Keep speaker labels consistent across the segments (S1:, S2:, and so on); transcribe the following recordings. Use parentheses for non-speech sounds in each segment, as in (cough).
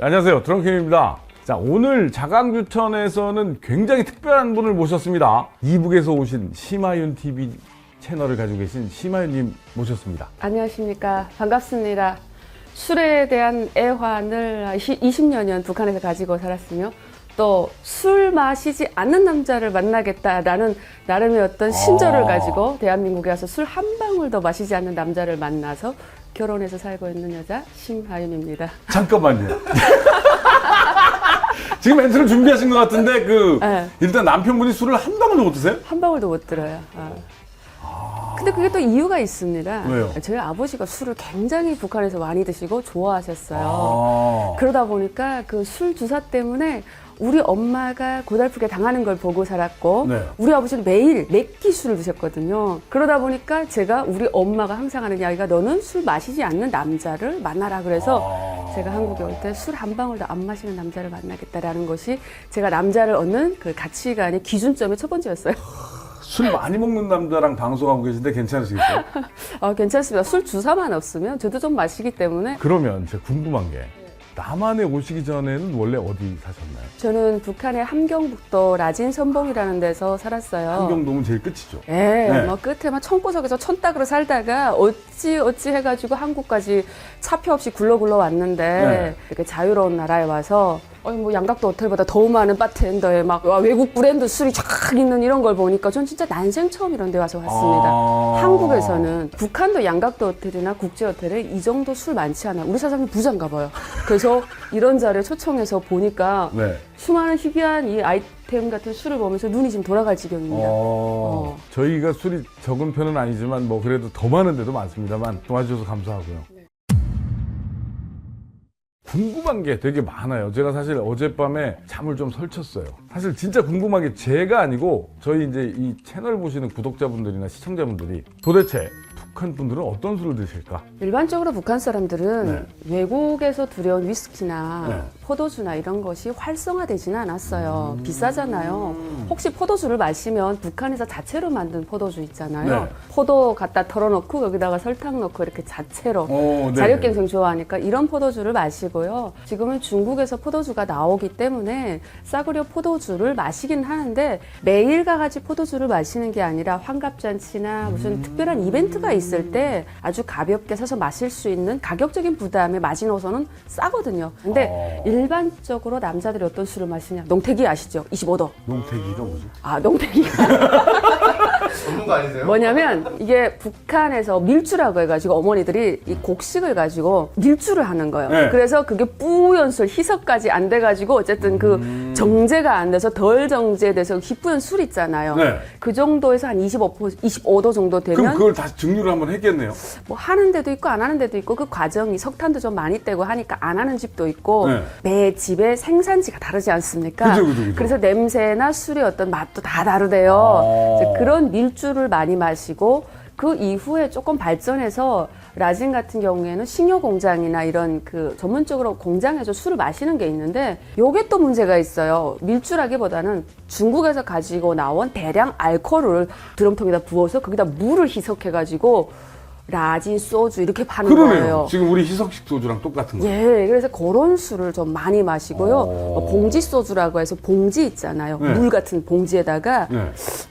S1: 안녕하세요. 드렁킴입니다. 자, 오늘 자강규천에서는 굉장히 특별한 분을 모셨습니다. 이북에서 오신 심하윤 TV 채널을 가지고 계신 심하윤님 모셨습니다.
S2: 안녕하십니까. 반갑습니다. 술에 대한 애환을 20여년 북한에서 가지고 살았으며 또 술 마시지 않는 남자를 만나겠다라는 나름의 어떤 신조를
S1: 아.
S2: 가지고 대한민국에 와서 술 한 방울도 마시지 않는 남자를 만나서 결혼해서 살고 있는 여자 심하윤입니다.
S1: 잠깐만요. (laughs) 지금 멘트를 준비하신 것 같은데, 그,
S2: 네.
S1: 일단 남편분이 술을 한 방울도 못 드세요?
S2: 한 방울도 못 들어요. 아. 근데 그게 또 이유가 있습니다.
S1: 왜요?
S2: 저희 아버지가 술을 굉장히 북한에서 많이 드시고 좋아하셨어요.
S1: 아.
S2: 그러다 보니까 그 술 주사 때문에 우리 엄마가 고달프게 당하는 걸 보고 살았고
S1: 네.
S2: 우리 아버지는 매일 맥기 술을 드셨거든요. 그러다 보니까 제가 우리 엄마가 항상 하는 이야기가 너는 술 마시지 않는 남자를 만나라 그래서
S1: 아.
S2: 제가 한국에 올 때 술 한 방울도 안 마시는 남자를 만나겠다라는 것이 제가 남자를 얻는 그 가치관의 기준점의 첫 번째였어요. (laughs)
S1: 술 많이 먹는 남자랑 방송하고 계신데 괜찮으시겠어요?
S2: 아, (laughs) 괜찮습니다. 술 주사만 없으면 저도 좀 마시기 때문에
S1: 그러면 제가 궁금한 게, 남한에 오시기 전에는 원래 어디 사셨나요?
S2: 저는 북한의 함경북도 라진 선봉이라는 데서 살았어요.
S1: 한경동은 제일 끝이죠.
S2: 예,
S1: 네.
S2: 뭐 끝에 막 청구석에서 촌딱으로 살다가 어찌 어찌 해가지고 한국까지 차표 없이 굴러 굴러 왔는데
S1: 네.
S2: 이렇게 자유로운 나라에 와서 어이 뭐 양각도 호텔보다 더 많은 바텐더에 막 와, 외국 브랜드 술이 쫙 있는 이런 걸 보니까 전 진짜 난생 처음 이런 데 와서 왔습니다.
S1: 아.
S2: 한국에서는 북한도 양각도 호텔이나 국제 호텔에 이 정도 술 많지 않아요. 우리 사장님 부자인가 봐요. 그래서 이런 자리에 초청해서 보니까
S1: 네.
S2: 수많은 희귀한 이 아이템 같은 술을 보면서 눈이 지금 돌아갈 지경입니다.
S1: 어, 저희가 술이 적은 편은 아니지만 뭐 그래도 더 많은 데도 많습니다만 도와주셔서 감사하고요. 궁금한 게 되게 많아요. 제가 사실 어젯밤에 잠을 좀 설쳤어요. 사실 진짜 궁금한 게 제가 아니고 저희 이제 이 채널 보시는 구독자분들이나 시청자분들이 도대체 북한 분들은 어떤 술을 드실까?
S2: 일반적으로 북한 사람들은 외국에서 들여온 위스키나
S1: 네.
S2: 포도주나 이런 것이 활성화되지는 않았어요.
S1: 음.
S2: 비싸잖아요. 혹시 포도주를 마시면 북한에서 자체로 만든 포도주 있잖아요.
S1: 네.
S2: 포도 갖다 털어놓고 여기다가 설탕 넣고 이렇게 자체로
S1: 어, 네.
S2: 자력갱생 좋아하니까 이런 포도주를 마시고요. 지금은 중국에서 포도주가 나오기 때문에 싸구려 포도주를 마시긴 하는데 매일 가가지 포도주를 마시는 게 아니라 환갑잔치나 무슨
S1: 음.
S2: 특별한 이벤트가 있을 때 아주 가볍게 사서 마실 수 있는 가격적인 부담에 마지노선은 싸거든요. 근데
S1: 어.
S2: 일반적으로 남자들이 어떤 술을 마시냐? 농태기 아시죠? 25도.
S1: 농태기가 뭐죠?
S2: 아, 농태기.
S3: 전문가 아니세요?
S2: 뭐냐면 이게 북한에서 밀주라고 해가지고 어머니들이 이 곡식을 가지고 밀주를 하는 거예요.
S1: 네.
S2: 그래서 그게 뿌연 술, 희석까지 안 돼가지고 어쨌든 그 정제가 안 돼서 덜 정제돼서 희뿌연 술 있잖아요.
S1: 네.
S2: 그 정도에서 한 25, 25도 정도
S1: 그럼
S2: 되면
S1: 그걸 다시 증류를 한번 했겠네요.
S2: 뭐 하는 데도 있고 안 하는 데도 있고 그 과정이 석탄도 좀 많이 떼고 하니까 안 하는 집도 있고
S1: 네.
S2: 매 집의 생산지가 다르지 않습니까?
S1: 그죠, 그죠, 그죠.
S2: 래서 냄새나 술의 어떤 맛도 다 다르대요.
S1: 아.
S2: 이제 그런 밀주를 많이 마시고 그 이후에 조금 발전해서 라진 같은 경우에는 식료 공장이나 이런 그 전문적으로 공장에서 술을 마시는 게 있는데 요게 또 문제가 있어요. 밀주라기보다는 중국에서 가지고 나온 대량 알코올을 드럼통에다 부어서 거기다 물을 희석해 가지고 라진 소주 이렇게 파는
S1: 그러네요.
S2: 거예요.
S1: 지금 우리 희석식 소주랑 똑같은 거.
S2: 예, 그래서 그런 술을 좀 많이 마시고요.
S1: 어.
S2: 뭐 봉지 소주라고 해서 봉지 있잖아요.
S1: 네.
S2: 물 같은 봉지에다가
S1: 네.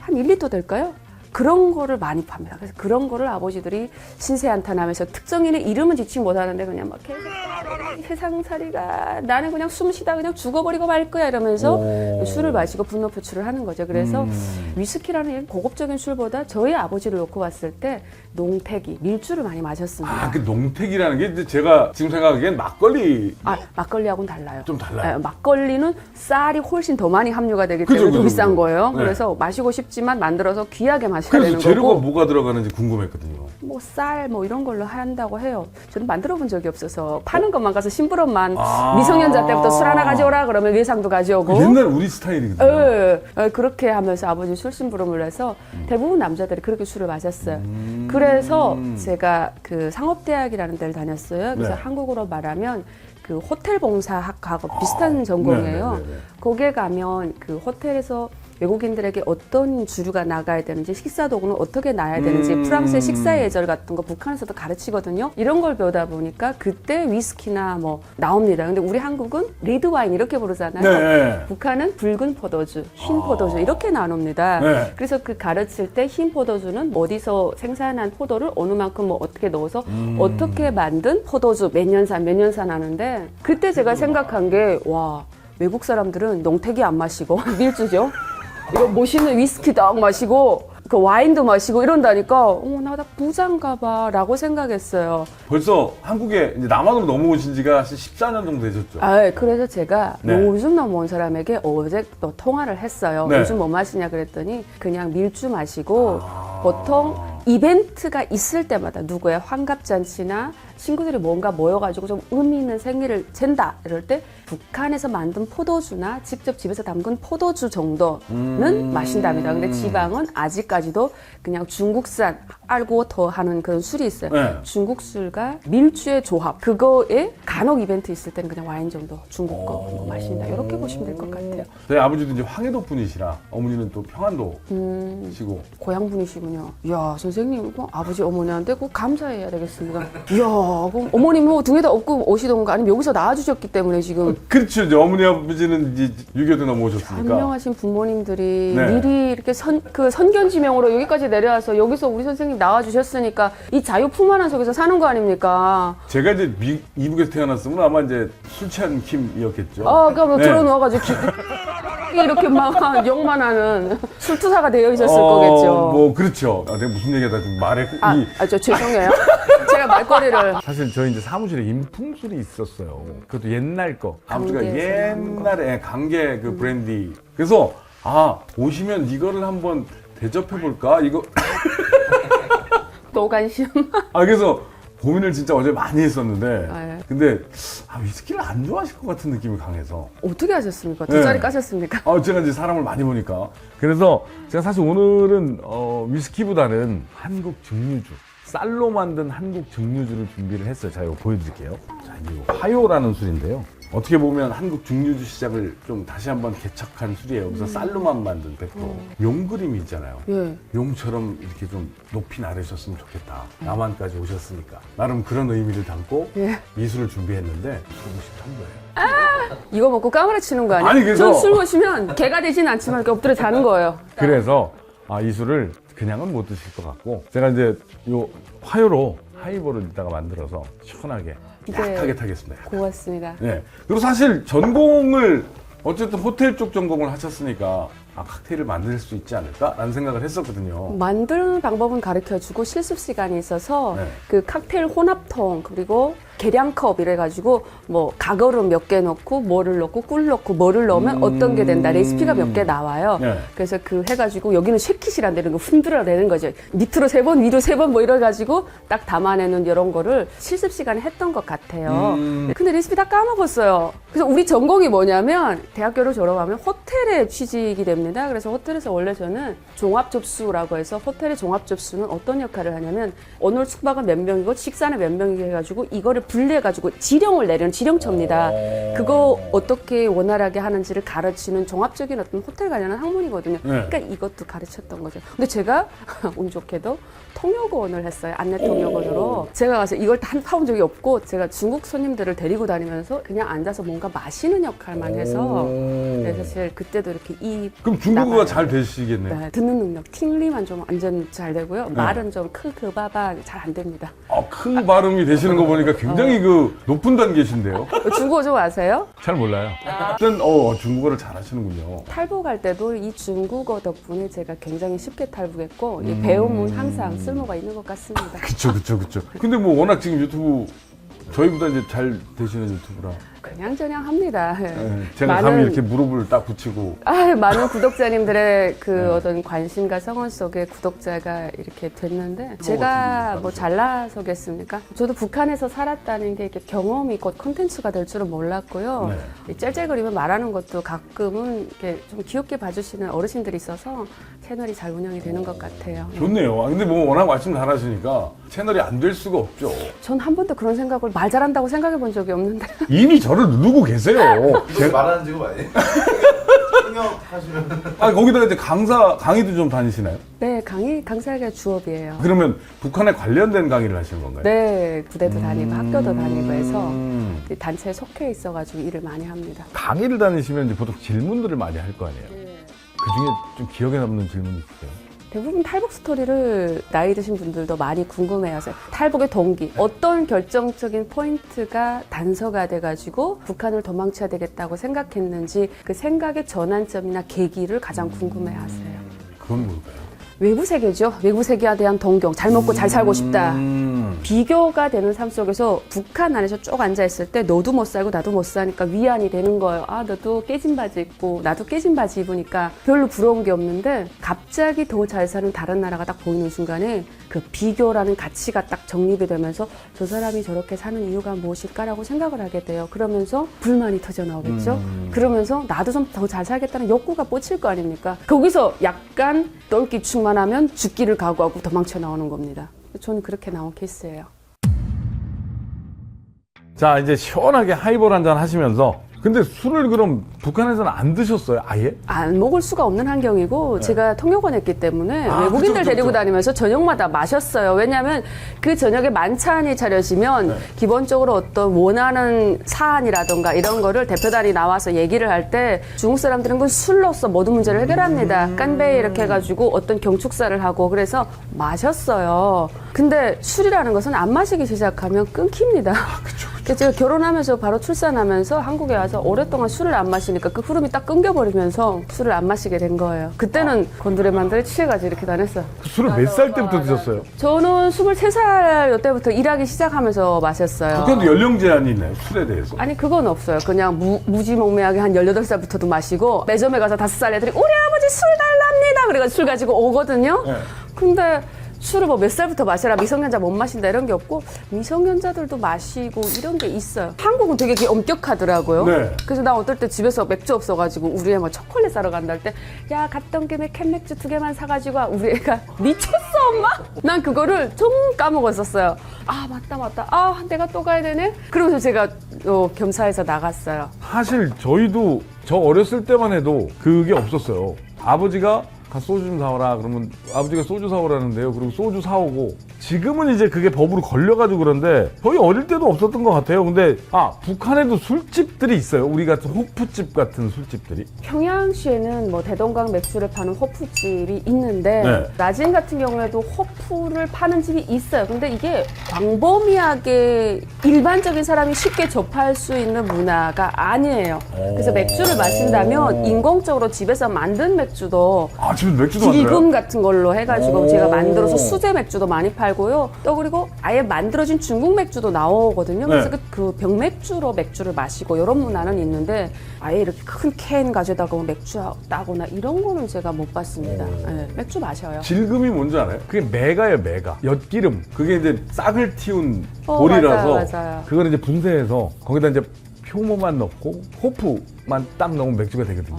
S2: 한 1리터 될까요? 그런 거를 많이 팝니다. 그래서 그런 거를 아버지들이 신세한탄하면서 특정인의 이름은 짓지 못하는데 그냥 막 계속 세상살이가 나는 그냥 숨 쉬다 그냥 죽어버리고 말 거야 이러면서
S1: 오.
S2: 술을 마시고 분노 표출을 하는 거죠. 그래서
S1: 음.
S2: 위스키라는 고급적인 술보다 저희 아버지를 놓고 봤을 때 농태기, 밀주를 많이 마셨습니다.
S1: 아, 그 농택이라는 게 이제 제가 지금 생각하기엔 막걸리
S2: 아, 막걸리하고는 달라요.
S1: 좀 달라요.
S2: 네, 막걸리는 쌀이 훨씬 더 많이 함유가 되기
S1: 그죠,
S2: 때문에 더
S1: 그죠,
S2: 비싼
S1: 그죠.
S2: 거예요.
S1: 네.
S2: 그래서 마시고 싶지만 만들어서 귀하게 마 셔야
S1: 그래서
S2: 되는
S1: 재료가
S2: 거고.
S1: 뭐가 들어가는지 궁금했거든요.
S2: 뭐 쌀 뭐 이런 걸로 한다고 해요. 저는 만들어 본 적이 없어서 파는 것만 가서 심부름만
S1: 아.
S2: 미성년자 때부터 술 하나 가져오라 그러면 외상도 가져오고.
S1: 옛날 우리 스타일이거든요.
S2: 예, 예, 그렇게 하면서 아버지 술 심부름을 해서 대부분 남자들이 그렇게 술을 마셨어요.
S1: 음.
S2: 그래서 제가 그 상업대학이라는 데를 다녔어요. 그래서
S1: 네.
S2: 한국어로 말하면 그 호텔 봉사학하고 비슷한 전공이에요.
S1: 네, 네, 네, 네.
S2: 거기에 가면 그 호텔에서 외국인들에게 어떤 주류가 나가야 되는지 식사 도구는 어떻게 놔야 되는지
S1: 음.
S2: 프랑스의 식사의 예절 같은 거 북한에서도 가르치거든요. 이런 걸 배우다 보니까 그때 위스키나 뭐 나옵니다. 근데 우리 한국은 레드 와인 이렇게 부르잖아요.
S1: 네.
S2: 북한은 붉은 포도주, 흰 포도주 이렇게 나눕니다.
S1: 네.
S2: 그래서 그 가르칠 때 흰 포도주는 어디서 생산한 포도를 어느 만큼 뭐 어떻게 넣어서
S1: 음.
S2: 어떻게 만든 포도주 몇 년산 몇 년산 하는데 그때 제가 생각한 게 와 외국 사람들은 농태기 안 마시고 (laughs) 밀주죠. 이거 멋있는 위스키 딱 마시고 그 와인도 마시고 이런다니까 어머 나다 부자인가 봐 라고 생각했어요.
S1: 벌써 한국에 이제 남한으로 넘어오신 지가 한 14년 정도 되셨죠?
S2: 아, 그래서 제가
S1: 네.
S2: 요즘 넘어온 사람에게 어제 또 통화를 했어요.
S1: 네.
S2: 요즘 뭐 마시냐 그랬더니 그냥 밀주 마시고
S1: 아.
S2: 보통 이벤트가 있을 때마다 누구의 환갑잔치나 친구들이 뭔가 모여가지고 좀 의미 있는 생일을 잰다 이럴 때 북한에서 만든 포도주나 직접 집에서 담근 포도주 정도는
S1: 음.
S2: 마신답니다. 근데 지방은 아직까지도 그냥 중국산 알고 더 하는 그런 술이 있어요.
S1: 네.
S2: 중국 술과 밀주의 조합 그거에 간혹 이벤트 있을 때는 그냥 와인 정도 중국 거 뭐 마신다 이렇게 보시면 될 것 같아요.
S1: 저희 아버지도 이제 황해도 분이시라 어머니는 또 평안도
S2: 음.
S1: 시고
S2: 고향 분이시군요. 이야 선생님 그 아버지 어머니한테 꼭 감사해야 되겠습니다. 이야 그럼 어머님 뭐 등에다 업고 오시던 거 아니면 여기서 낳아주셨기 때문에 지금
S1: 그렇죠 이제 어머니 아버지는 이제 6.25때 넘어오셨으니까
S2: 현명하신 부모님들이
S1: 네.
S2: 미리 이렇게 선, 그 선견지명으로 여기까지 내려와서 여기서 우리 선생님 나와주셨으니까 이 자유 풍만한 속에서 사는 거 아닙니까?
S1: 제가 이제 미, 이북에서 태어났으면 아마 이제 술 취한 킴이었겠죠
S2: 아, 그러니까 뭐
S1: 네.
S2: 들어놓아가지고 기- (laughs) 이렇게 막 (laughs) 욕만 하는 술투사가 되어 있었을
S1: 어,
S2: 거겠죠.
S1: 뭐 그렇죠 아, 내가 무슨 얘기하다 지금 말에
S2: 아,
S1: 이
S2: 아, 저 죄송해요. 제가 말거리를 (laughs)
S1: 사실 저희 이제 사무실에 인풍술이 있었어요. 그것도 옛날 거. 아버지가
S2: 강계에서
S1: 옛날에 강계 그 브랜디. 그래서 아 오시면 이거를 한번 대접해 볼까 이거. (laughs)
S2: 또 관심.
S1: 아 그래서 고민을 진짜 어제 많이 했었는데.
S2: 아, 예.
S1: 근데 아 위스키를 안 좋아하실 것 같은 느낌이 강해서.
S2: 어떻게 하셨습니까? 두
S1: 네.
S2: 자리 까셨습니까?
S1: 아 제가 이제 사람을 많이 보니까. 그래서 제가 사실 오늘은 어, 위스키보다는 한국 증류주. 쌀로 만든 한국 증류주를 준비를 했어요. 자, 이거 보여드릴게요. 자, 이거 화요라는 술인데요. 어떻게 보면 한국 증류주 시장을 좀 다시 한번 개척한 술이에요. 그래서 쌀로만 만든 100%. 용 그림이 있잖아요.
S2: 예.
S1: 용처럼 이렇게 좀 높이 나르셨으면 좋겠다. 남한까지 오셨으니까. 나름 그런 의미를 담고
S2: 예.
S1: 미술을 준비했는데 술을 시한 거예요.
S2: 이거 먹고 까무라 치는 거 아니에요?
S1: 아니, 그래서-
S2: 전술 마시면 개가 되진 않지만 이렇게 엎드려 자는 거예요.
S1: 그래서 아, 이 술을 그냥은 못 드실 것 같고 제가 이제 요 화요로 하이볼을 이따가 만들어서 시원하게
S2: 네.
S1: 약하게 타겠습니다.
S2: 고맙습니다.
S1: 네. 그리고 사실 전공을 어쨌든 호텔 쪽 전공을 하셨으니까 아, 칵테일을 만들 수 있지 않을까라는 생각을 했었거든요.
S2: 만드는 방법은 가르쳐 주고 실습 시간이 있어서
S1: 네.
S2: 그 칵테일 혼합통 그리고 계량컵 이래가지고 뭐 가거름 몇 개 넣고 뭐를 넣고 꿀 넣고 뭐를 넣으면
S1: 음.
S2: 어떤 게 된다 레시피가 몇 개 나와요.
S1: 네.
S2: 그래서 그 해가지고 여기는 쉐킷이란 데는 거 흔들어내는 거죠. 밑으로 세 번, 위로 세 번 뭐 이래가지고 딱 담아내는 이런 거를 실습 시간에 했던 것 같아요.
S1: 음.
S2: 근데 레시피 다 까먹었어요. 그래서 우리 전공이 뭐냐면 대학교를 졸업하면 호텔에 취직이 됩니다. 그래서 호텔에서 원래 저는 종합 접수라고 해서 호텔의 종합 접수는 어떤 역할을 하냐면 오늘 숙박은 몇 명이고 식사는 몇 명이고 해가지고 이거를 분리해 가지고 지령을 내리는 지령처입니다.
S1: 어.
S2: 그거 어떻게 원활하게 하는지를 가르치는 종합적인 어떤 호텔 관련한 학문이거든요.
S1: 네.
S2: 그러니까 이것도 가르쳤던 거죠. 근데 제가 (laughs) 운 좋게도 통역원을 했어요. 안내 통역원으로. 제가 가서 이걸 단 파온 적이 없고 제가 중국 손님들을 데리 고 다니면서 그냥 앉아서 뭔가 마시는 역할만 해서
S1: 오.
S2: 네, 사실 그때도 이렇게 이
S1: 그럼 중국어가
S2: 나가요.
S1: 잘 되시겠네요.
S2: 네, 듣는 능력, 팅리만 좀 완전 잘 되고요. 말은 좀 크크바바 잘 안 됩니다.
S1: 아, 큰 발음이 되시는 거 보니까 굉장히
S2: 어.
S1: 그 높은 단계신데요.
S2: 중국어 좀 아세요?
S1: 잘 몰라요. 어쨌든 어, 중국어를 잘 하시는군요.
S2: 탈북할 때도 이 중국어 덕분에 제가 굉장히 쉽게 탈북했고 이 배움은 항상 쓸모가 있는 것 같습니다.
S1: 그쵸, 그쵸, 그쵸. 근데 뭐 워낙 지금 유튜브 저희보다 이제 잘 되시는 유튜브라.
S2: 그냥 저냥 합니다.
S1: 예, 제가 감히 이렇게 무릎을 딱 붙이고.
S2: 아, 많은 구독자님들의 그
S1: 네.
S2: 어떤 관심과 성원 속에 구독자가 이렇게 됐는데 제가 뭐 잘나서겠습니까? 저도 북한에서 살았다는 게 이렇게 경험이 곧 콘텐츠가 될 줄은 몰랐고요.
S1: 네.
S2: 이 짤짤거리면 말하는 것도 가끔은 이렇게 좀 귀엽게 봐주시는 어르신들이 있어서 채널이 잘 운영이 되는 것 같아요.
S1: 좋네요. 아, 근데 뭐 워낙 말씀 잘하시니까 채널이 안 될 수가 없죠.
S2: 전 한 번도 그런 생각을 말 잘한다고 생각해 본 적이 없는데
S1: 이미 저를 누르고 계세요.
S3: 이거
S1: 제가
S3: 말하는 직업 아니에요? (laughs) 통역 하시면
S1: 아 거기다가 이제 강사 강의도 좀 다니시나요?
S2: 네, 강의 강사가 주업이에요.
S1: 그러면 북한에 관련된 강의를 하시는 건가요?
S2: 네, 부대도 다니고 학교도 다니고 해서
S1: 음.
S2: 그 단체에 속해 있어가지고 일을 많이 합니다.
S1: 강의를 다니시면 이제 보통 질문들을 많이 할 거 아니에요. 그 중에 좀 기억에 남는 질문이 있어요.
S2: 대부분 탈북 스토리를 나이 드신 분들도 많이 궁금해하세요. 탈북의 동기, 어떤 결정적인 포인트가 단서가 돼가지고 북한을 도망쳐야 되겠다고 생각했는지 그 생각의 전환점이나 계기를 가장 궁금해하세요.
S1: 그건 뭘까요?
S2: 외부 세계죠. 외부 세계에 대한 동경, 잘 먹고 잘 살고 싶다.
S1: 음.
S2: 비교가 되는 삶 속에서 북한 안에서 쭉 앉아 있을 때 너도 못 살고 나도 못 사니까 위안이 되는 거예요. 아 너도 깨진 바지 입고 나도 깨진 바지 입으니까 별로 부러운 게 없는데 갑자기 더 잘 사는 다른 나라가 딱 보이는 순간에 그 비교라는 가치가 딱 정립이 되면서 저 사람이 저렇게 사는 이유가 무엇일까라고 생각을 하게 돼요. 그러면서 불만이 터져 나오겠죠. 그러면서 나도 좀 더 잘 살겠다는 욕구가 뻗칠 거 아닙니까? 거기서 약간 똘끼충만 하면 죽기를 각오하고 도망쳐 나오는 겁니다. 저는 그렇게 나온 케이스예요.
S1: 자 이제 시원하게 하이볼 한잔 하시면서 근데 술을 그럼 북한에서는 안 드셨어요? 아예?
S2: 안 먹을 수가 없는 환경이고 제가 통역원 했기 때문에
S1: 네. 아,
S2: 외국인들
S1: 그쵸, 그쵸,
S2: 데리고
S1: 그쵸.
S2: 다니면서 저녁마다 마셨어요. 왜냐하면 그 저녁에 만찬이 차려지면
S1: 네.
S2: 기본적으로 어떤 원하는 사안이라던가 이런 거를 대표단이 나와서 얘기를 할 때 중국 사람들은 그 술로서 모든 문제를 해결합니다.
S1: 음.
S2: 깐베이 이렇게 해가지고 어떤 경축사를 하고 그래서 마셨어요. 근데 술이라는 것은 안 마시기 시작하면 끊깁니다.
S1: 아,
S2: 그래서 제가 결혼하면서 바로 출산하면서 한국에 와서 오랫동안 술을 안 마시니까 그 흐름이 딱 끊겨버리면서 술을 안 마시게 된 거예요. 그때는 곤드레 만드레 취해가지고 이렇게 다녔어.
S1: 그 술을 몇 살 때부터 드셨어요?
S2: 저는 23살 때부터 일하기 시작하면서 마셨어요.
S1: 북한도 연령 제한이 있나요? 술에 대해서?
S2: 아니 그건 없어요. 그냥 무, 무지몽매하게 한 18살부터도 마시고 매점에 가서 5살 애들이 우리 아버지 술 달랍니다. 그래가지고 술 가지고 오거든요.
S1: 네.
S2: 근데 술을 뭐 몇 살부터 마셔라 미성년자 못 마신다 이런 게 없고 미성년자들도 마시고 이런 게 있어요. 한국은 되게 그게 엄격하더라고요.
S1: 네.
S2: 그래서 나 어떨 때 집에서 맥주 없어가지고 우리 애 뭐 초콜릿 사러 간다 할 때 야 갔던 김에 캔 맥주 두 개만 사가지고 와. 우리 애가 (laughs) 미쳤어 엄마? 난 그거를 좀 까먹었었어요. 아 맞다 맞다. 아 내가 또 가야 되네. 그러면서 제가 어, 겸사해서 나갔어요.
S1: 사실 저희도 저 어렸을 때만 해도 그게 없었어요. 아버지가 가 소주 좀 사오라 그러면 아버지가 소주 사오라는데요. 그리고 소주 사오고 지금은 이제 그게 법으로 걸려가지고 그런데 저희 어릴 때도 없었던 것 같아요. 근데 아 북한에도 술집들이 있어요. 우리 같은 호프집 같은 술집들이.
S2: 평양시에는 뭐 대동강 맥주를 파는 호프집이 있는데
S1: 네.
S2: 나진 같은 경우에도 호프를 파는 집이 있어요. 근데 이게 광범위하게 일반적인 사람이 쉽게 접할 수 있는 문화가 아니에요. 그래서 맥주를 마신다면 인공적으로 집에서 만든 맥주도
S1: 아 지금 맥주도 만들어요?
S2: 기금 같은 걸로 해가지고
S1: 오.
S2: 제가 만들어서 수제 맥주도 많이 팔고 요. 또 그리고 아예 만들어진 중국 맥주도 나오거든요. 그래서
S1: 네.
S2: 그, 그 병맥주로 맥주를 마시고 이런 문화는 있는데 아예 이렇게 큰 캔 가져다가 뭐 맥주 따거나 이런 거는 제가 못 봤습니다. 네, 맥주 마셔요.
S1: 질금이 뭔지 알아요? 그게 메가예요, 메가. 엿기름. 그게 이제 싹을 틔운
S2: 어,
S1: 돌이라서
S2: 맞아요, 맞아요.
S1: 그걸 이제 분쇄해서 거기다 이제 효모만 넣고 호프만 딱 넣으면 맥주가 되거든요.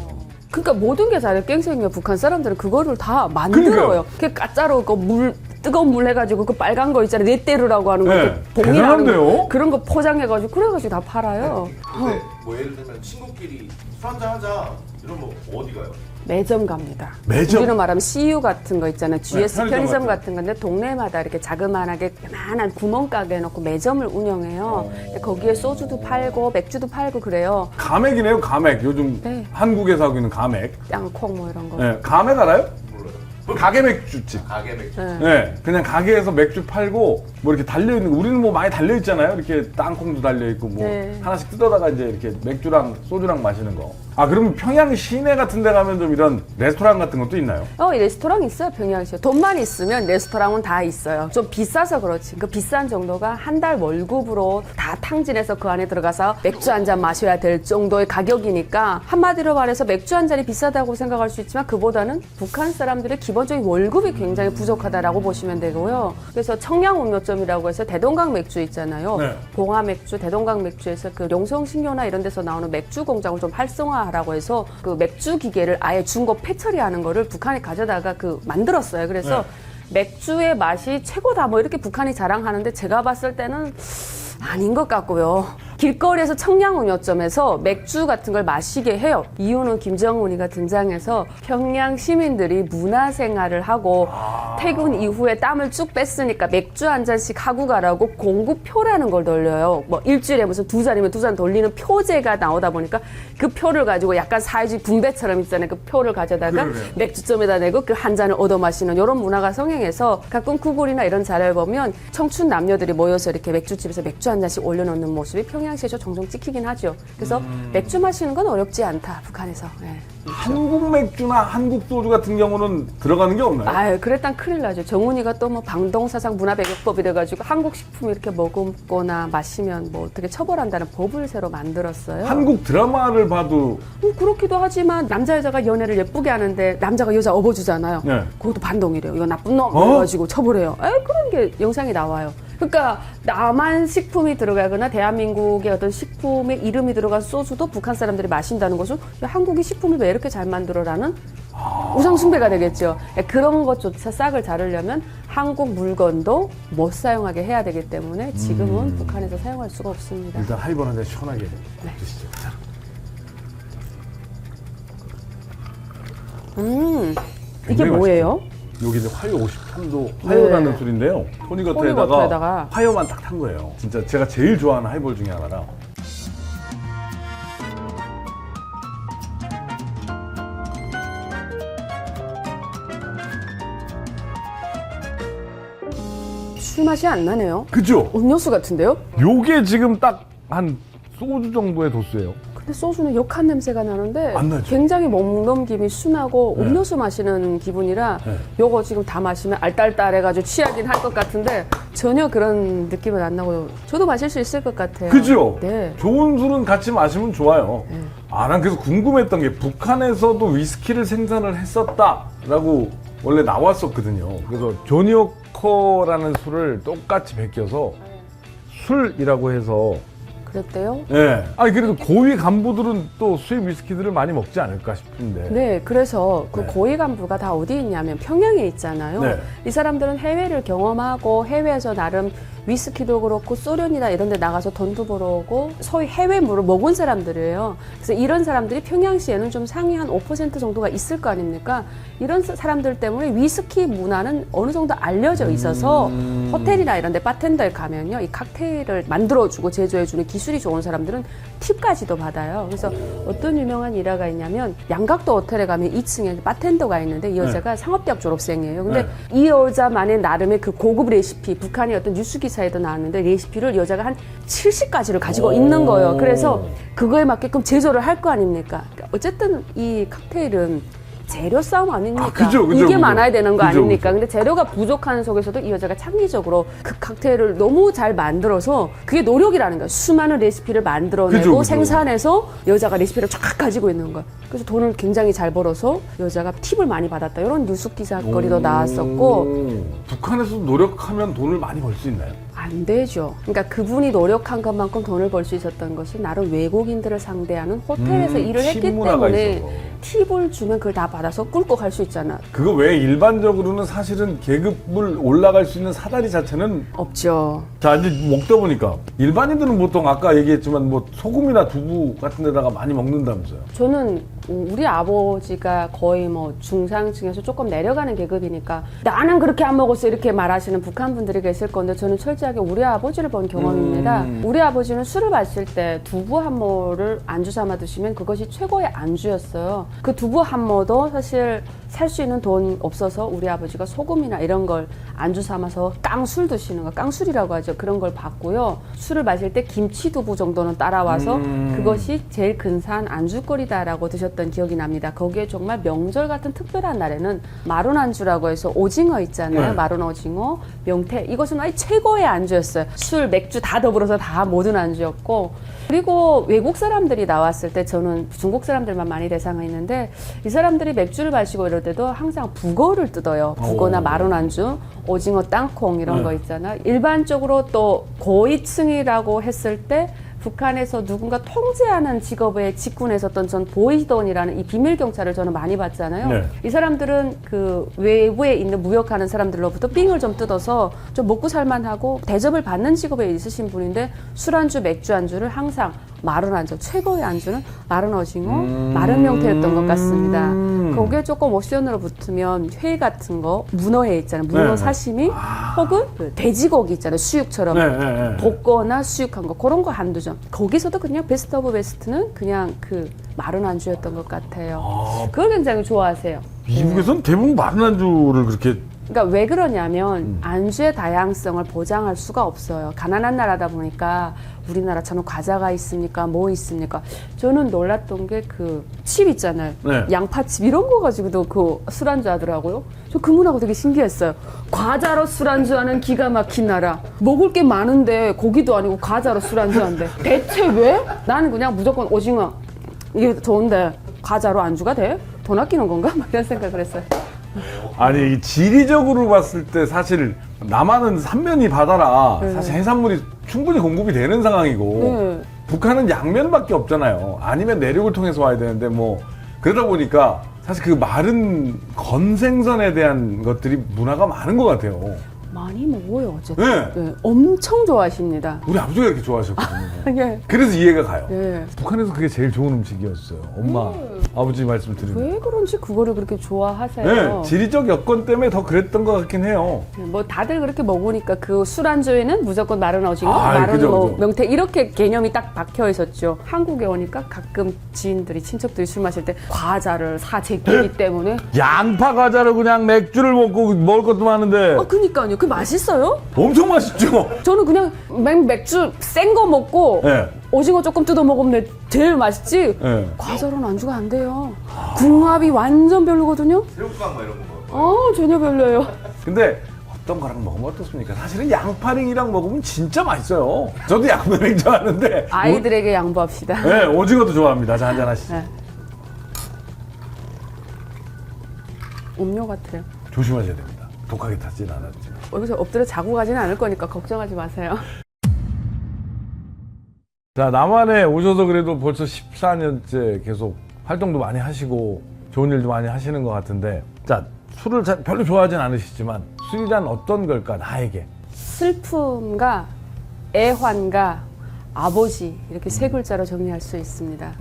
S2: 그러니까 모든 게다 깽생이에요. 북한 사람들은 그거를 다 만들어요. 그 가짜로 그물 뜨거운 물 해가지고 그 빨간 거 있잖아요. 네떼르라고 하는 거,
S1: 네,
S2: 그 봉이라는
S1: 대단한데요?
S2: 거 그런 거 포장해가지고 그래가지고 다 팔아요.
S3: 근데 뭐 예를 들면 친구끼리 술 한잔 하자 이러면 어디 가요?
S2: 매점 갑니다.
S1: 매점?
S2: 우리는 말하면 CU 같은 거 있잖아요. GS
S1: 편의점
S2: 편의점
S1: 같은
S2: 건데 동네마다 이렇게 자그마하게 그만한 구멍가게 해놓고 매점을 운영해요. 근데 거기에 소주도 팔고 맥주도 팔고 그래요.
S1: 가맥이네요, 가맥. 요즘
S2: 네.
S1: 한국에서 하고 있는 가맥.
S2: 양콩 뭐 이런 거.
S1: 네, 가맥
S3: 알아요?
S1: 가게 맥주집.
S3: 가게 맥주.
S2: 네.
S1: 네, 그냥 가게에서 맥주 팔고 뭐 이렇게 달려 있는 우리는 뭐 많이 달려 있잖아요. 이렇게 땅콩도 달려 있고 뭐
S2: 네.
S1: 하나씩 뜯어다가 이제 이렇게 맥주랑 소주랑 마시는 거. 아 그러면 평양 시내 같은 데 가면 좀 이런 레스토랑 같은 것도 있나요?
S2: 어, 이 레스토랑 있어요, 평양시에. 돈만 있으면 레스토랑은 다 있어요. 좀 비싸서 그렇지. 그 비싼 정도가 한 달 월급으로 다 탕진해서 그 안에 들어가서 맥주 한 잔 마셔야 될 정도의 가격이니까 한마디로 말해서 맥주 한 잔이 비싸다고 생각할 수 있지만 그보다는 북한 사람들의 기본적인 월급이 굉장히 부족하다라고 보시면 되고요. 그래서 청량 음료점이라고 해서 대동강 맥주 있잖아요.
S1: 네.
S2: 봉화 맥주, 대동강 맥주에서 그 용성신료나 이런 데서 나오는 맥주 공장을 좀 활성화 하라고 해서 그 맥주 기계를 아예 중고 폐처리하는 거를 북한에 가져다가 그 만들었어요. 그래서 맥주의 맛이 최고다 뭐 이렇게 북한이 자랑하는데 제가 봤을 때는 아닌 것 같고요. 길거리에서 청량음료점에서 맥주 같은 걸 마시게 해요. 이유는 김정은이가 등장해서 평양 시민들이 문화생활을 하고 퇴근 이후에 땀을 쭉 뺐으니까 맥주 한 잔씩 하고 가라고 공구표라는 걸 돌려요. 뭐 일주일에 무슨 두 잔이면 두 잔 돌리는 표제가 나오다 보니까 그 표를 가지고 약간 사회주의 분배처럼 있잖아요. 그 표를 가져다가
S1: 그러네요.
S2: 맥주점에다 내고 그 한 잔을 얻어 마시는 이런 문화가 성행해서 가끔 구글이나 이런 자료를 보면 청춘 남녀들이 모여서 이렇게 맥주집에서 맥주 한 잔씩 올려놓는 모습이 평양 시에서 종종 찍히긴 하죠. 그래서 맥주 마시는 건 어렵지 않다 북한에서. 예.
S1: 한국 맥주나 한국 소주 같은 경우는 들어가는 게 없나요?
S2: 아유, 그랬단 큰일 나죠. 정훈이가 또 뭐 방동사상 문화배격법이 돼가지고 한국 식품 이렇게 먹거나 마시면 뭐 어떻게 처벌한다는 법을 새로 만들었어요.
S1: 한국 드라마를 봐도
S2: 음, 그렇기도 하지만 남자 여자가 연애를 예쁘게 하는데 남자가 여자 업어주잖아요.
S1: 네.
S2: 그것도 반동이래요. 이거 나쁜 놈
S1: 어?
S2: 해가지고 처벌해요. 에 그런 게 영상이 나와요. 그러니까 남한 식품이 들어가거나 대한민국의 어떤 식품의 이름이 들어간 소주도 북한 사람들이 마신다는 것은 야, 한국이 식품을 왜 이렇게 잘 만들어라는 우상 숭배가 되겠죠. 예, 그런 것조차 싹을 자르려면 한국 물건도 못 사용하게 해야 되기 때문에 지금은 북한에서 사용할 수가 없습니다.
S1: 일단 하이볼 한잔 시원하게 드시죠. 자,
S2: 음, 이게 뭐예요?
S1: 여기 이제 화요 53도 화요라는
S2: 네.
S1: 술인데요. 토니거트에다가
S2: 토니거트에다가.
S1: 화요만 딱 탄 거예요. 진짜 제가 제일 좋아하는 하이볼 중에 하나라.
S2: 술 맛이 안 나네요.
S1: 그죠?
S2: 음료수 같은데요?
S1: 요게 지금 딱 한 소주 정도의 도수예요.
S2: 근데 소주는 역한 냄새가 나는데
S1: 안 나죠?
S2: 굉장히 목 넘김이 순하고
S1: 네.
S2: 음료수 마시는 기분이라
S1: 네.
S2: 요거 지금 다 마시면 알딸딸해가지고 취하긴 할 것 같은데 전혀 그런 느낌은 안 나고 저도 마실 수 있을 것 같아요.
S1: 그죠?
S2: 네.
S1: 좋은 술은 같이 마시면 좋아요. 아, 난 그래서 궁금했던 게 북한에서도 위스키를 생산을 했었다라고 원래 나왔었거든요. 그래서 조니오커라는 술을 똑같이 베껴서 술이라고 해서
S2: 그랬대요?
S1: 예. 아니 그래도 고위 간부들은 또 수입 위스키들을 많이 먹지 않을까 싶은데.
S2: 네, 그래서 그
S1: 네.
S2: 고위 간부가 다 어디 있냐면 평양에 있잖아요.
S1: 네.
S2: 이 사람들은 해외를 경험하고 해외에서 나름 위스키도 그렇고 소련이나 이런 데 나가서 돈도 벌어오고 소위 해외 물을 먹은 사람들이에요. 그래서 이런 사람들이 평양시에는 좀 상위 한 5% 정도가 있을 거 아닙니까? 이런 사- 사람들 때문에 위스키 문화는 어느 정도 알려져 있어서
S1: 음.
S2: 호텔이나 이런 데 바텐더에 가면요. 이 칵테일을 만들어주고 제조해주는 기술이 좋은 사람들은 팁까지도 받아요. 그래서 어떤 유명한 일화가 있냐면 양각도 호텔에 가면 2층에 바텐더가 있는데 이 여자가 상업대학 졸업생이에요. 근데
S1: 네.
S2: 이 여자만의 나름의 그 고급 레시피, 북한의 어떤 뉴스 기 사에도 나왔는데 레시피를 여자가 한 70가지를 가지고
S1: 오.
S2: 있는 거예요. 그래서 그거에 맞게끔 제조를 할 거 아닙니까? 그러니까 어쨌든 이 칵테일은 재료 싸움 아닙니까?
S1: 아, 그죠, 그죠,
S2: 이게
S1: 그죠.
S2: 많아야 되는 거
S1: 그죠,
S2: 아닙니까? 근데 재료가 부족한 속에서도 이 여자가 창의적으로 그 칵테일을 너무 잘 만들어서 그게 노력이라는 거야. 수많은 레시피를 만들어내고
S1: 그죠, 그죠.
S2: 생산해서 여자가 레시피를 쫙 가지고 있는 거야. 그래서 돈을 굉장히 잘 벌어서 여자가 팁을 많이 받았다. 이런 뉴스 기사거리도 나왔었고
S1: 북한에서 노력하면 돈을 많이 벌 수 있나요?
S2: 안 되죠. 그러니까 그분이 노력한 것만큼 돈을 벌 수 있었던 것은 나름 외국인들을 상대하는 호텔에서
S1: 음,
S2: 일을 했기 때문에
S1: 있어서.
S2: 팁을 주면 그걸 다 받아서 꿀꺽 할 수 있잖아.
S1: 그거 외에 일반적으로는 사실은 계급을 올라갈 수 있는 사다리 자체는
S2: 없죠.
S1: 자 이제 먹다 보니까 일반인들은 보통 아까 얘기했지만 뭐 소금이나 두부 같은 데다가 많이 먹는다면서요.
S2: 저는 우리 아버지가 거의 뭐 중상층에서 조금 내려가는 계급이니까 나는 그렇게 안 먹었어 이렇게 말하시는 북한 분들이 계실 건데 저는 철저하게 우리 아버지를 본 경험입니다.
S1: 음.
S2: 우리 아버지는 술을 마실 때 두부 한 모를 안주 삼아 드시면 그것이 최고의 안주였어요. 그 두부 한 모도 사실 살 수 있는 돈 없어서 우리 아버지가 소금이나 이런 걸 안주 삼아서 깡술 드시는 거 깡술이라고 하죠. 그런 걸 받고요. 술을 마실 때 김치 두부 정도는 따라와서
S1: 음.
S2: 그것이 제일 근사한 안주거리다라고 드셨던 기억이 납니다. 거기에 정말 명절 같은 특별한 날에는 마룬 안주라고 해서 오징어 있잖아요.
S1: 네.
S2: 마룬 오징어, 명태 이것은 아예 최고의 안주였어요. 술, 맥주 다 더불어서 다 모든 안주였고 그리고 외국 사람들이 나왔을 때 저는 중국 사람들만 많이 대상을 했는데 이 사람들이 맥주를 마시고 이럴 때도 항상 북어를 뜯어요. 북어나
S1: 오.
S2: 마룬 안주, 오징어 땅콩 이런
S1: 네.
S2: 거 있잖아. 일반적으로 또 고위층이라고 했을 때 북한에서 누군가 통제하는 직업에 직군했었던 전 보이돈이라는 이 비밀 경찰을 저는 많이 봤잖아요.
S1: 네.
S2: 이 사람들은 그 외부에 있는 무역하는 사람들로부터 삥을 좀 뜯어서 좀 먹고 살만하고 대접을 받는 직업에 있으신 분인데 술안주, 맥주 안주를 항상 마른 안주, 최고의 안주는 마른 오징어, 마른 명태였던 것 같습니다.
S1: 음.
S2: 거기에 조금 옵션으로 붙으면 회 같은 거, 문어회 있잖아요. 문어
S1: 네.
S2: 사시미, 혹은 그 돼지고기 있잖아요. 수육처럼.
S1: 네, 네, 네.
S2: 볶거나 수육한 거 그런 거 한두 점. 거기서도 그냥 베스트 오브 베스트는 그냥 그 마른 안주였던 것 같아요.
S1: 아,
S2: 그걸 굉장히 좋아하세요.
S1: 미국에선 대부분 마른 안주를 그렇게
S2: 그러니까 왜 그러냐면
S1: 음.
S2: 안주의 다양성을 보장할 수가 없어요. 가난한 나라다 보니까 우리나라처럼 과자가 있습니까? 뭐 있습니까? 저는 놀랐던 게 그 칩 있잖아요.
S1: 네.
S2: 양파칩 이런 거 가지고도 그 술안주 하더라고요. 저 그 문하고 되게 신기했어요. 과자로 술안주 하는 기가 막힌 나라. 먹을 게 많은데 고기도 아니고 과자로 술안주 한대. 대체 왜? 나는 그냥 무조건 오징어. 이게 좋은데 과자로 안주가 돼? 돈 아끼는 건가? (laughs) 막 이런 생각을 했어요.
S1: 아니 이 지리적으로 봤을 때 사실 남한은 삼면이 바다라
S2: 네.
S1: 사실 해산물이 충분히 공급이 되는 상황이고
S2: 네.
S1: 북한은 양면밖에 없잖아요. 아니면 내륙을 통해서 와야 되는데 뭐 그러다 보니까 사실 그 마른 건생선에 대한 것들이 문화가 많은 것 같아요.
S2: 많이 먹어요, 어쨌든.
S1: 네.
S2: 네, 엄청 좋아하십니다.
S1: 우리 아버지가 이렇게 좋아하셨거든요. (laughs)
S2: 예.
S1: 그래서 이해가 가요.
S2: 예.
S1: 북한에서 그게 제일 좋은 음식이었어요. 엄마,
S2: 네.
S1: 아버지 말씀 들으면.
S2: 왜 그런지 그거를 그렇게 좋아하세요.
S1: 네, 지리적 여건 때문에 더 그랬던 것 같긴 해요.
S2: 뭐 다들 그렇게 먹으니까 그 술안주에는 무조건 마른 오징어,
S1: 아,
S2: 마른
S1: 그죠,
S2: 뭐
S1: 그죠.
S2: 명태 이렇게 개념이 딱 박혀 있었죠. 한국에 오니까 가끔 지인들이 친척들이 술 마실 때 과자를 사 제끼기 때문에
S1: 양파 과자로 그냥 맥주를 먹고 먹을 것도 많은데
S2: 아 그니까요. 그 맛있어요?
S1: 엄청 맛있죠.
S2: 저는 그냥 맥, 맥주 센 거 먹고
S1: 네.
S2: 오징어 조금 뜯어 먹으면 제일 맛있지.
S1: 네.
S2: 과자로는 안주가 안 돼요. 궁합이 완전 별로거든요.
S3: 새우깡 막 이런 거 먹어요.
S2: 아 전혀 별로예요.
S1: 근데 어떤 거랑 먹으면 어떻습니까? 사실은 양파링이랑 먹으면 진짜 맛있어요. 저도 양파링 좋아하는데
S2: 아이들에게 양보합시다.
S1: 오, 네, 오징어도 좋아합니다. 자, 한잔 하시죠.
S2: 네. 음료 같아요.
S1: 조심하셔야 됩니다. 독하게 타진 않았지만.
S2: 여기서 엎드려 자고 가지는 않을 거니까 걱정하지 마세요.
S1: 자, 남한에 오셔서 그래도 벌써 14년째 계속 활동도 많이 하시고 좋은 일도 많이 하시는 것 같은데 자, 술을 자- 별로 좋아하진 않으시지만 술이란 어떤 걸까, 나에게?
S2: 슬픔과 애환과 아버지 이렇게 세 글자로 정리할 수 있습니다.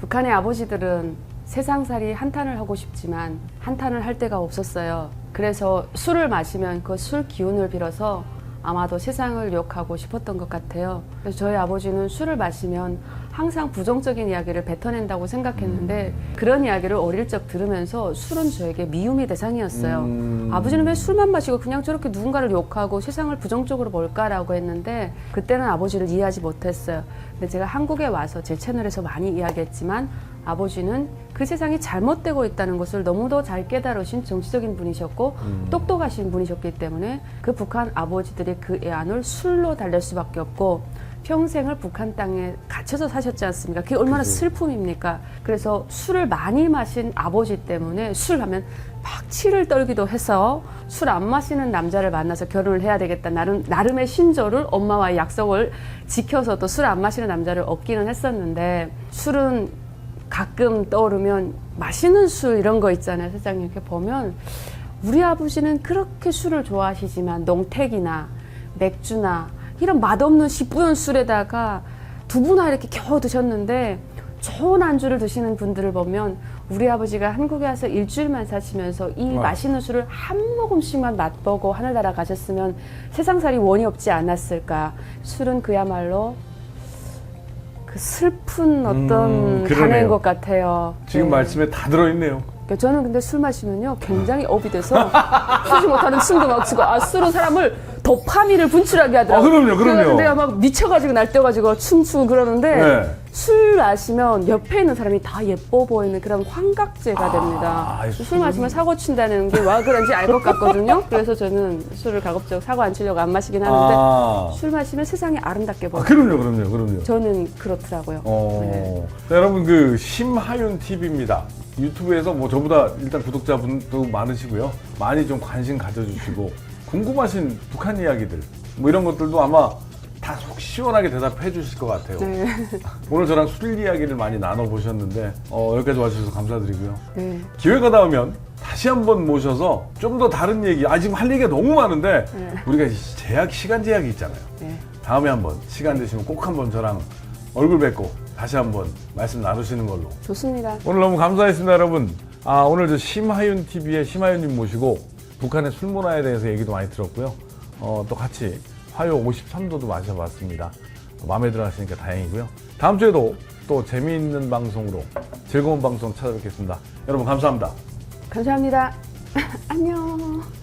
S2: 북한의 아버지들은 세상살이 한탄을 하고 싶지만 한탄을 할 데가 없었어요. 그래서 술을 마시면 그 술 기운을 빌어서 아마도 세상을 욕하고 싶었던 것 같아요. 그래서 저희 아버지는 술을 마시면 항상 부정적인 이야기를 뱉어낸다고 생각했는데 그런 이야기를 어릴 적 들으면서 술은 저에게 미움의 대상이었어요.
S1: 음.
S2: 아버지는 왜 술만 마시고 그냥 저렇게 누군가를 욕하고 세상을 부정적으로 볼까라고 했는데 그때는 아버지를 이해하지 못했어요. 근데 제가 한국에 와서 제 채널에서 많이 이야기했지만 아버지는 그 세상이 잘못되고 있다는 것을 너무도 잘 깨달으신 정치적인 분이셨고 똑똑하신 분이셨기 때문에 그 북한 아버지들의 그 애안을 술로 달랠 수밖에 없고 평생을 북한 땅에 갇혀서 사셨지 않습니까? 그게 얼마나 슬픔입니까? 그래서 술을 많이 마신 아버지 때문에 술 하면 막 치를 떨기도 해서 술 안 마시는 남자를 만나서 결혼을 해야 되겠다. 나름, 나름의 신조를 엄마와의 약속을 지켜서 또 술 안 마시는 남자를 얻기는 했었는데 술은 가끔 떠오르면 맛있는 술 이런 거 있잖아요. 세상에 이렇게 보면 우리 아버지는 그렇게 술을 좋아하시지만 농택이나 맥주나 이런 맛없는 시뿌연 술에다가 두부나 이렇게 겨우 드셨는데 좋은 안주를 드시는 분들을 보면 우리 아버지가 한국에 와서 일주일만 사시면서 이
S1: 와.
S2: 맛있는 술을 한 모금씩만 맛보고 하늘나라 가셨으면 세상살이 원이 없지 않았을까. 술은 그야말로 그 슬픈 어떤
S1: 음.
S2: 단어인 것 같아요.
S1: 지금
S2: 네.
S1: 말씀에 다 들어있네요.
S2: 그러니까 저는 근데 술 마시면요 굉장히 업이 돼서 쉬지 못하는 춤도 막 추고 아 술은 사람을 도파민을 분출하게 하더라고요.
S1: 아, 그럼요, 그럼요.
S2: 그래서 내가 막 미쳐가지고 날뛰어가지고 춤추고 그러는데
S1: 네.
S2: 술 마시면 옆에 있는 사람이 다 예뻐 보이는 그런 환각제가 됩니다.
S1: 아,
S2: 이술 마시면 사고 친다는 게 와 그런지 알 것 같거든요. (laughs) 그래서 저는 술을 가급적 사고 안 치려고 안 마시긴 하는데
S1: 아,
S2: 술 마시면 세상이 아름답게
S1: 아,
S2: 보여요.
S1: 그럼요, 그럼요, 그럼요.
S2: 저는 그렇더라고요.
S1: 어,
S2: 네.
S1: 자, 여러분 그 심하윤 TV입니다. 유튜브에서 뭐 저보다 일단 구독자분도 많으시고요. 많이 좀 관심 가져주시고 궁금하신 북한 이야기들 뭐 이런 것들도 아마 다 속 시원하게 대답해 주실 것 같아요.
S2: 네.
S1: 오늘 저랑 술 이야기를 많이 나눠보셨는데 어, 여기까지 와주셔서 감사드리고요.
S2: 네.
S1: 기회가 나오면 다시 한번 모셔서 좀 더 다른 얘기, 아 지금 할 얘기가 너무 많은데
S2: 네.
S1: 우리가 이 제약, 시간 제약이 있잖아요.
S2: 네.
S1: 다음에 한번 시간 되시면 꼭 한번 저랑 얼굴 뵙고 다시 한번 말씀 나누시는 걸로.
S2: 좋습니다.
S1: 오늘 너무 감사했습니다, 여러분. 아, 오늘 저 심하윤 TV의 심하윤님 모시고 북한의 술 문화에 대해서 얘기도 많이 들었고요. 어, 또 같이 화요 53도도 마셔봤습니다. 마음에 들어 하시니까 다행이고요. 다음 주에도 또 재미있는 방송으로 즐거운 방송 찾아뵙겠습니다. 여러분 감사합니다.
S2: 감사합니다. (laughs) 안녕.